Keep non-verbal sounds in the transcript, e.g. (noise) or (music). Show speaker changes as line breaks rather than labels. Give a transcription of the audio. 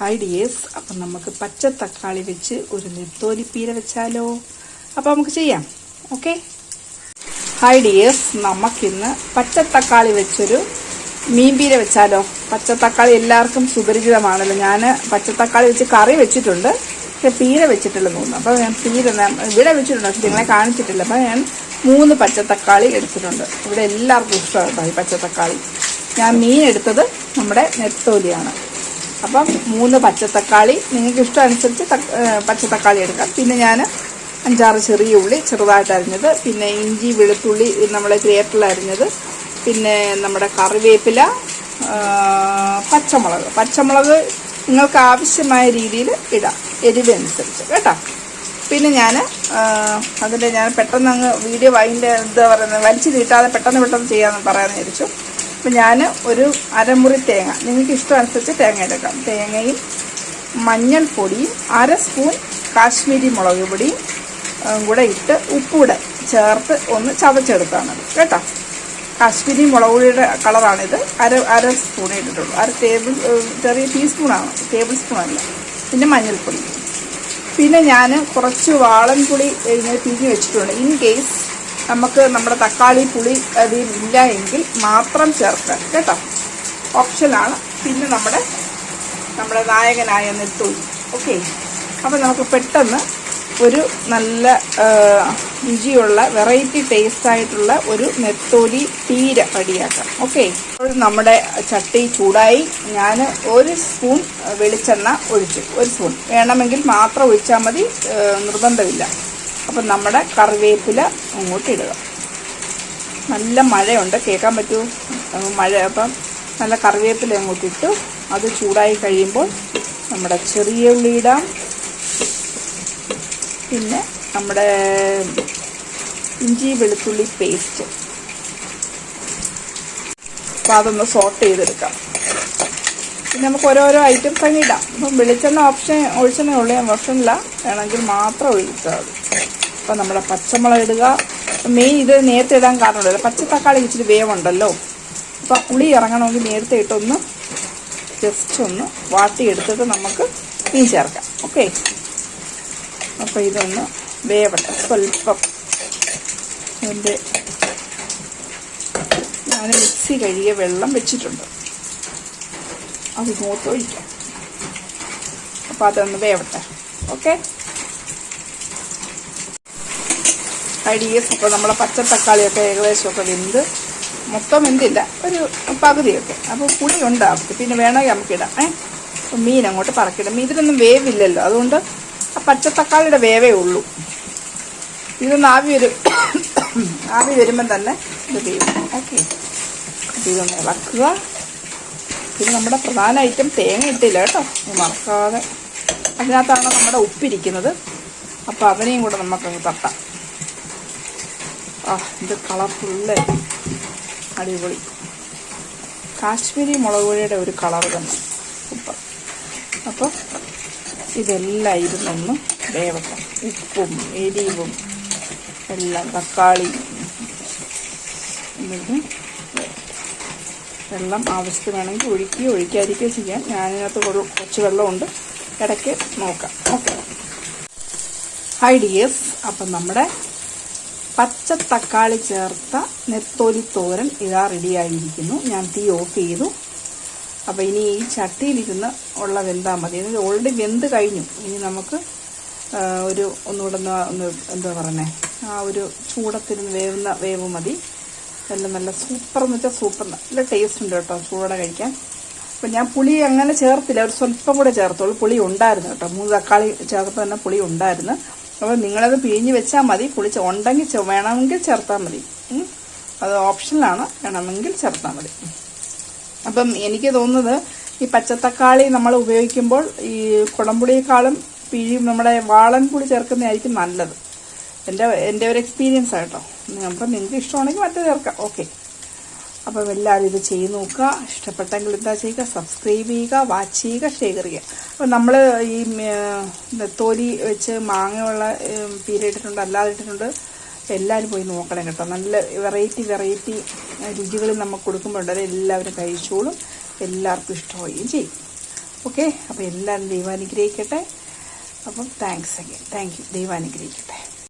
Hi dears അപ്പം നമുക്ക് പച്ച തക്കാളി വെച്ച് ഒരു നെത്തോലിപ്പീര വെച്ചാലോ. അപ്പോൾ നമുക്ക് ചെയ്യാം. ഓക്കെ ഹായ് ഡിയേഴ്സ് നമുക്കിന്ന് പച്ച തക്കാളി വെച്ചൊരു മീൻപീര വെച്ചാലോ. പച്ച തക്കാളി എല്ലാവർക്കും സുപരിചിതമാണല്ലോ. ഞാൻ പച്ച തക്കാളി വെച്ച് കറി വെച്ചിട്ടുണ്ട്. പക്ഷെ പീര വെച്ചിട്ടില്ലെന്ന് തോന്നുന്നു. അപ്പോൾ ഞാൻ പീര ഇവിടെ വെച്ചിട്ടുണ്ട്. പക്ഷെ നിങ്ങളെ കാണിച്ചിട്ടില്ല. അപ്പോൾ ഞാൻ മൂന്ന് പച്ച തക്കാളി എടുത്തിട്ടുണ്ട്. ഇവിടെ എല്ലാവർക്കും ഇഷ്ടമാണ് ഈ പച്ച തക്കാളി. ഞാൻ മീൻ എടുത്തത് നമ്മുടെ നെത്തോലിയാണ്. അപ്പം മൂന്ന് പച്ചത്തക്കാളി നിങ്ങൾക്ക് ഇഷ്ടം അനുസരിച്ച് തക്ക- ഏ, പച്ചത്തക്കാളി എടുക്കാം. പിന്നെ ഞാൻ അഞ്ചാറ് ചെറിയ ഉള്ളി ചെറുതായിട്ട് അരിഞ്ഞത് പിന്നെ ഇഞ്ചി വെളുത്തുള്ളി നമ്മൾ ഗ്രേറ്ററിൽ അരിഞ്ഞത് പിന്നെ നമ്മുടെ കറിവേപ്പില പച്ചമുളക്. പച്ചമുളക് നിങ്ങൾക്ക് ആവശ്യമായ രീതിയിൽ ഇടാം എരിവനുസരിച്ച് കേട്ടോ? പിന്നെ ഞാൻ അതിന്റെ ഞാൻ പെട്ടെന്ന് അങ്ങ് വീഡിയോ അതിന്റെ എന്താ പറയുന്നത് വലിച്ചു നീട്ടാതെ പെട്ടെന്ന് പെട്ടെന്ന് ചെയ്യാമെന്ന് പറയാമെന്ന് വിചാരിച്ചു. അപ്പം ഞാൻ ഒരു അരമുറി തേങ്ങ. നിങ്ങൾക്ക് ഇഷ്ടമനുസരിച്ച് തേങ്ങ എടുക്കാം. തേങ്ങയും മഞ്ഞൾപ്പൊടിയും അര സ്പൂൺ കാശ്മീരി മുളക് പൊടിയും കൂടെ ഇട്ട് ഉപ്പൂടെ ചേർത്ത് ഒന്ന് ചതച്ചെടുത്താണ് കേട്ടോ? കാശ്മീരി മുളക് പൊടിയുടെ കളറാണിത്. അര അര സ്പൂൺ ഇട്ടിട്ടുള്ളൂ. അര ടേബിൾ ചെറിയ ടീസ്പൂണാണ്. ടേബിൾ സ്പൂണല്ല. പിന്നെ മഞ്ഞൾപ്പൊടി. പിന്നെ ഞാൻ കുറച്ച് വാളൻ പുളി ഇങ്ങനെ പിരിഞ്ഞ് വെച്ചിട്ടുണ്ട്. ഇൻ കേസ് നമുക്ക് നമ്മുടെ തക്കാളി പുളി അതിൽ ഇല്ല എങ്കിൽ മാത്രം ചേർക്കാം കേട്ടോ? ഓപ്ഷനാണ് പിന്നെ നമ്മുടെ നമ്മുടെ നായകനായ നെത്തോലി ഓക്കെ അപ്പോൾ നമുക്ക് പെട്ടെന്ന് ഒരു നല്ല രുചിയുള്ള വെറൈറ്റി ടേസ്റ്റ് ആയിട്ടുള്ള ഒരു നെത്തോലി തീര റെഡിയാക്കാം. ഓക്കെ അപ്പോൾ നമ്മുടെ ചട്ടി ചൂടായി. ഞാൻ ഒരു സ്പൂൺ വെളിച്ചെണ്ണ ഒഴിച്ചു. ഒരു സ്പൂൺ വേണമെങ്കിൽ മാത്രം ഒഴിച്ചാൽ മതി. നിർബന്ധമില്ല. അപ്പം നമ്മുടെ കറിവേപ്പില അങ്ങോട്ട് ഇടുക നല്ല മഴയുണ്ട്. കേൾക്കാൻ പറ്റൂ? അപ്പൊ മഴ. അപ്പം നല്ല കറിവേപ്പില അങ്ങോട്ട് ഇട്ടു അത് ചൂടായി കഴിയുമ്പോൾ നമ്മുടെ ചെറിയ ഉള്ളി ഇടാം. പിന്നെ നമ്മുടെ ഇഞ്ചി വെളുത്തുള്ളി പേസ്റ്റ്. അപ്പോൾ അതൊന്ന് സോട്ട് ചെയ്തെടുക്കാം. പിന്നെ നമുക്ക് ഓരോരോ ഐറ്റംസ് അങ്ങ് ഇടാം. അപ്പം വെളിച്ചെണ്ണ ഓപ്ഷൻ ഒഴിച്ചെണ്ണ ഉള്ള. ഓപ്ഷനില്ല വേണമെങ്കിൽ മാത്രം ഒഴിച്ചാൽ മതി. അപ്പം നമ്മൾ പച്ചമുളക് ഇടുക. മെയിൻ ഇത് നേരത്തെ ഇടാൻ കാരണമുണ്ടല്ലോ പച്ച തക്കാളി ഇച്ചിരി വേവുണ്ടല്ലോ. അപ്പോൾ പുളി ഇറങ്ങണമെങ്കിൽ നേരത്തെ ഇട്ടൊന്ന് ജസ്റ്റ് ഒന്ന് വാട്ടിയെടുത്തിട്ട് നമുക്ക് മീൻ ചേർക്കാം. ഓക്കെ അപ്പോൾ ഇതൊന്ന് വേവട്ടെ. സ്വല്പം. എന്റെ ഞാൻ മിക്സി കഴുകിയ വെള്ളം വെച്ചിട്ടുണ്ട്. അത് മൂത്തൊഴിക്കാം അപ്പോൾ അതൊന്ന് വേവട്ടെ. ഓക്കെ ഐഡിയസ് ഇപ്പോൾ നമ്മളെ പച്ച തക്കാളിയൊക്കെ ഏകദേശമൊക്കെ വെന്ത് മൊത്തം വെന്തില്ല. ഒരു പകുതിയൊക്കെ. അപ്പോൾ പുളി ഉണ്ടാവും പിന്നെ വേണമെങ്കിൽ നമുക്ക് ഇടാം. ഏ? മീൻ അങ്ങോട്ട് പറക്കിടാം. ഇതിനൊന്നും വേവില്ലല്ലോ. അതുകൊണ്ട് ആ പച്ച തക്കാളിയുടെ വേവേ ഉള്ളൂ. ഇതൊന്ന് ആവി വരും. (coughs) ആവി വരുമ്പം തന്നെ ഇത് വേവ് ഓക്കെ. ഇതൊന്ന് ഇളക്കുക. പിന്നെ നമ്മുടെ പ്രധാന ഐറ്റം തേങ്ങ ഇട്ടില്ല കേട്ടോ. മറക്കാതെ. അതിനകത്താണ് നമ്മുടെ ഉപ്പിരിക്കുന്നത്. അപ്പോൾ അതിനെയും കൂടെ നമുക്കങ്ങ് തട്ടാം. ആ ഇത് കളർഫുള്ള് അടിപൊളി. കാശ്മീരി മുളക് പൊടിയുടെ ഒരു കളർ തന്നെ. സൂപ്പർ. അപ്പോൾ ഇതെല്ലാം ഇരുന്നൊന്ന് വേവട്ടെ. ഉപ്പും എരിവും എല്ലാം തക്കാളി എന്നിട്ട് വെള്ളം ആവശ്യത്തിന് വേണമെങ്കിൽ ഒഴിക്കുകയോ ഒഴിക്കാതിരിക്കുകയോ ചെയ്യാം. ഞാനിതിനകത്ത് കുറച്ച് വെള്ളമുണ്ട്. ഇടയ്ക്ക് നോക്കാം. ഓക്കെ. ഹൈ ഡിയേഴ്സ് അപ്പം നമ്മുടെ പച്ച തക്കാളി ചേർത്ത നെത്തോലി തോരൻ ഇതാ റെഡിയായിരിക്കുന്നു ഞാൻ തീ ഓഫ് ചെയ്തു. അപ്പോൾ ഇനി ഈ ചട്ടിയിലിരുന്ന് ഉള്ള വെന്താൽ മതി. ഇത് ഓൾറെഡി വെന്ത് കഴിഞ്ഞു. ഇനി നമുക്ക് ഒരു ഒന്നുകൂടെ ഒന്ന് എന്താ പറയണേ? ആ ഒരു ചൂടത്തിരുന്ന് വേവുന്ന വേവ് മതി. നല്ല നല്ല സൂപ്പർ എന്ന് വെച്ചാൽ സൂപ്പർ നല്ല ടേസ്റ്റ് ഉണ്ട് കേട്ടോ ചൂടോടെ കഴിക്കാൻ. അപ്പം ഞാൻ പുളി അങ്ങനെ ചേർത്തില്ല. ഒരു സ്വല്പം കൂടെ ചേർത്തോളൂ. പുളി ഉണ്ടായിരുന്നു കേട്ടോ. മൂന്ന് തക്കാളി ചേർത്തപ്പോൾ തന്നെ പുളി ഉണ്ടായിരുന്നു. അപ്പോൾ നിങ്ങളത് പിഴിഞ്ഞ് വെച്ചാൽ മതി പുളിച്ച് ഉണ്ടെങ്കിൽ വേണമെങ്കിൽ ചേർത്താൽ മതി. അത് ഓപ്ഷനിലാണ് വേണമെങ്കിൽ ചേർത്താൽ മതി. അപ്പം എനിക്ക് തോന്നുന്നത് ഈ പച്ചത്തക്കാളി നമ്മൾ ഉപയോഗിക്കുമ്പോൾ ഈ കുടംപുളിയേക്കാളും പിഴി നമ്മുടെ വാളൻ പുളി ചേർക്കുന്നതായിരിക്കും നല്ലത്. എന്റെ എന്റെ ഒരു എക്സ്പീരിയൻസ് ആട്ടോ അപ്പം നിങ്ങൾക്ക് ഇഷ്ടമാണെങ്കിൽ മറ്റേ ചേർക്കാം. ഓക്കെ അപ്പം എല്ലാവരും ഇത് ചെയ്ത് നോക്കുക. ഇഷ്ടപ്പെട്ടെങ്കിൽ എന്താ ചെയ്യുക? സബ്സ്ക്രൈബ് ചെയ്യുക വാച്ച് ചെയ്യുക ഷെയർ ചെയ്യുക. അപ്പം നമ്മൾ ഈ നെത്തോലി വെച്ച് മാങ്ങയുള്ള ഉം, പീര ഇട്ടിട്ടുണ്ട് അല്ലാതെ ഇട്ടിട്ടുണ്ട്. എല്ലാവരും പോയി നോക്കണം കേട്ടോ. നല്ല വെറൈറ്റി വെറൈറ്റി രുചികൾ നമുക്ക് കൊടുക്കുമ്പോൾ ഉണ്ടല്ലോ എല്ലാവരും കഴിച്ചോളും. എല്ലാവർക്കും ഇഷ്ടമാവുകയും ചെയ്യും. ഓക്കെ അപ്പോൾ എല്ലാവരും ദൈവം അനുഗ്രഹിക്കട്ടെ അപ്പം താങ്ക്സ് അഗൈൻ താങ്ക് യു ദൈവം അനുഗ്രഹിക്കട്ടെ